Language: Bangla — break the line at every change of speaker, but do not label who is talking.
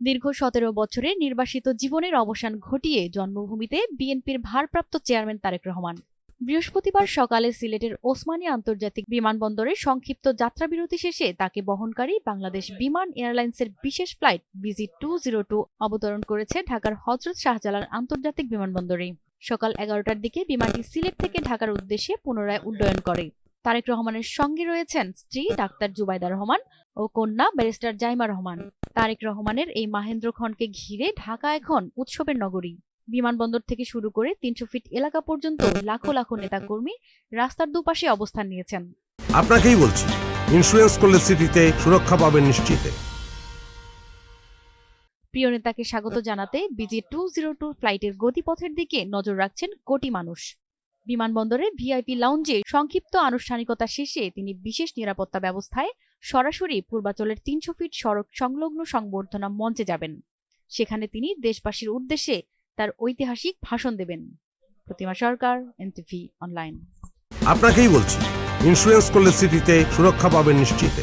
দীর্ঘ সতেরো বছরের নির্বাসিত জীবনের অবসান ঘটিয়ে জন্মভূমিতে বিএনপির ভারপ্রাপ্ত চেয়ারম্যান তারেক রহমান। বৃহস্পতিবার সকালে সিলেটের ওসমানী আন্তর্জাতিক বিমানবন্দরে সংক্ষিপ্ত যাত্রাবিরতি শেষে তাকে বহনকারী বাংলাদেশ বিমান এয়ারলাইন্সের বিশেষ flight BG two zero two অবতরণ করেছে ঢাকার হজরত শাহজালাল আন্তর্জাতিক বিমানবন্দরে। সকাল এগারোটার দিকে বিমানটি সিলেট থেকে ঢাকার উদ্দেশ্যে পুনরায় উড্ডয়ন করে। তারেক রহমানের সঙ্গে রয়েছেন স্ত্রী ডাক্তার জুবাইদা রহমান ও কন্যা ব্যারিস্টার জাইমা রহমান। তারেক রহমানের এই মাহেন্দ্র খনকে ঘিরে ঢাকা এখন উৎসবের নগরী। বিমানবন্দর থেকে শুরু করে তিনশো ফিট এলাকা পর্যন্ত লাখো লাখো নেতাকর্মী রাস্তার দুপাশে অবস্থান নিয়েছেন।
আপনাকেই বলছি ইন্স্যুরেন্স করলে সিটিতে সুরক্ষা পাবেন নিশ্চিতে।
প্রিয় নেতাকে স্বাগত জানাতে বিজি টু জিরো টু ফ্লাইটের গতিপথের দিকে নজর রাখছেন কোটি মানুষ। বিমানবন্দরে ভিআইপি লাউঞ্জে সংক্ষিপ্ত আনুষ্ঠানিকতা শেষে তিনি বিশেষ নিরাপত্তা ব্যবস্থায় সরাসরি পূর্বাচলের তিনশো ফিট সড়ক সংলগ্ন সংবর্ধনা মঞ্চে যাবেন। সেখানে তিনি দেশবাসীর উদ্দেশ্যে তার ঐতিহাসিক ভাষণ দেবেন। Pratima Sarkar, NTV online.
আপনাকেই বলছি ইন্স্যুরেন্স করলে সিটিতে সুরক্ষা পাবেন নিশ্চিতে।